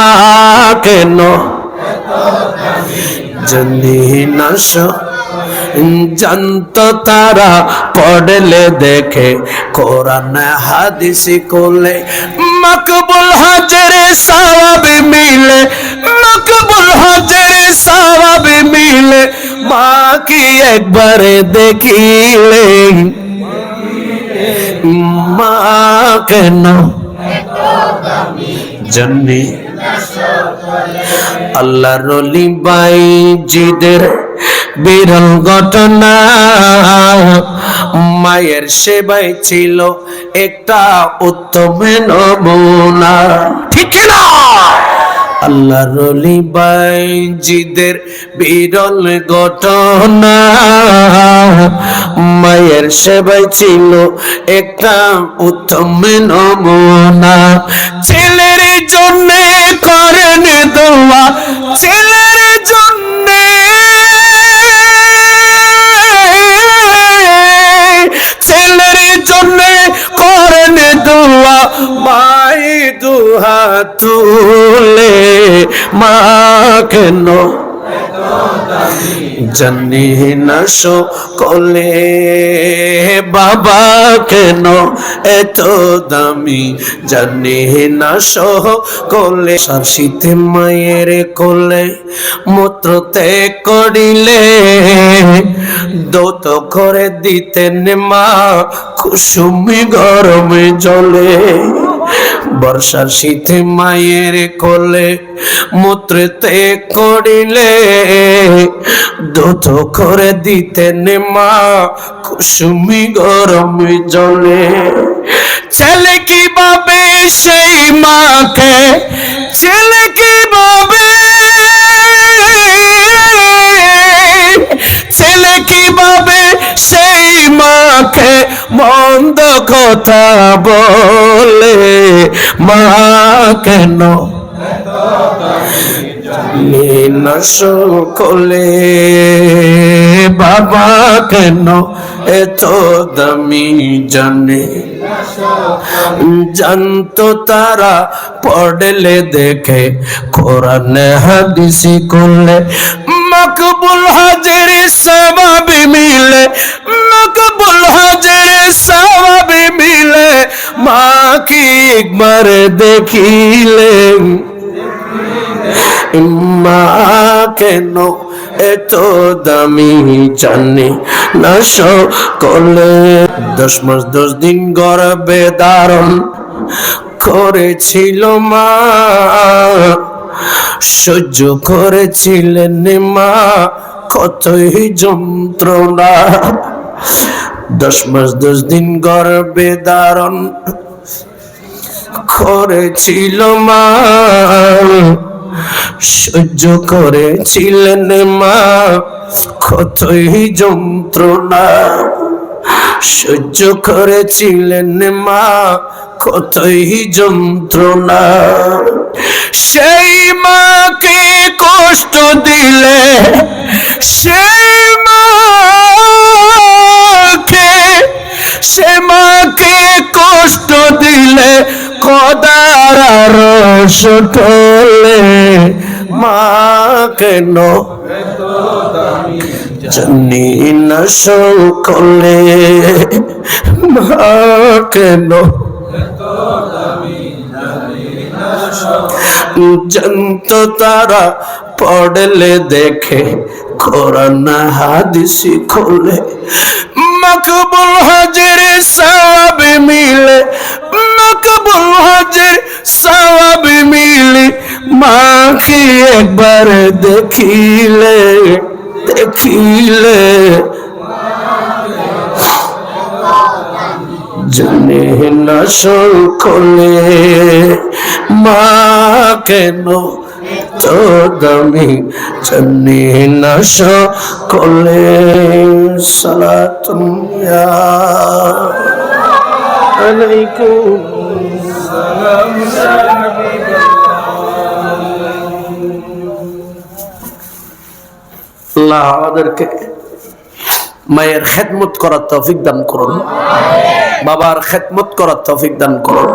মা কেন জানি না জানত তারা পড়লে দেখে, কোরআন হাদিসি কোলে মকবুল হাজরে সওয়াব মিলে, মকবুল হাজরে সওয়াব মিলে মা কি একবার দেখিলে। মা কেন জন্নি আল্লাহ রলি বাই জিদের বিরল ঘটনা। মায়ের সেবাই ছিল একটা উত্তম নমুনা। ঠিক না? আল্লাহ রলি বাই জিদের বিরল ঘটনা। মায়ের সেবাই ছিল একটা উত্তম নমুনা। ছেলের জন্য করেন দোয়া ছেলের জন্যে। ছেলের জন্যে করেন দোয়া মাই দুহা তুলে মা কেন জানি না কলে বাবা কেন এত দামি? জানি না কলে শীতে মায়ের কোলে মূত্রতে করিলে দৌত করে দিতেন মা, কুসুমি গরমে জলে। বর্ষার শীতে মায়ের কোলে মূত্রেতে করিলে দুধ করে দিতেন মা কুসুমি গরম জলে। ছেলে কীভাবে সেই মাকে? ছেলে কীভাবে কথা বলে, মা কেন? না সকলে বাবা কেন? এত দামি জানে। জানতো তারা পড়লে দেখে, কোরআন হাদিসি করলে। মকবুল হাজির সবাবি মিলে, মকবুল একবার দেখিলেন। মা কেন এত দামি জানি না সকলে। দশ মাস, দশ দিন গর্বে ধারণ করেছিল মা। সহ্য করেছিলেন মা, কতই যন্ত্রণা। দশ মাস, দশ দিন গর্বে ধারণ করেছিল মা। সহ্য করেছিলেন মা। কতই যন্ত্রণা। সহ্য করেছিলেন মা। কতই যন্ত্রণা। সেই মাকে কষ্ট দিলে রস টলে মা কেন? জানি না সকলে মা কেন? জানত তারা পড়লে দেখে, কোরআন হাদিসি খোলে। মকবুল হাজির সওয়াব মিলে কি একবার দেখিলে দেখিলে। জানে না সকলে মা কেন তো দামি জানে না সকলে সালাতুম ইয়া আলাইকুম আল্লাহ আমাদেরকে মায়ের খেদমত করার তৌফিক দান করুন। বাবার খেদমত করার তৌফিক দান করুন।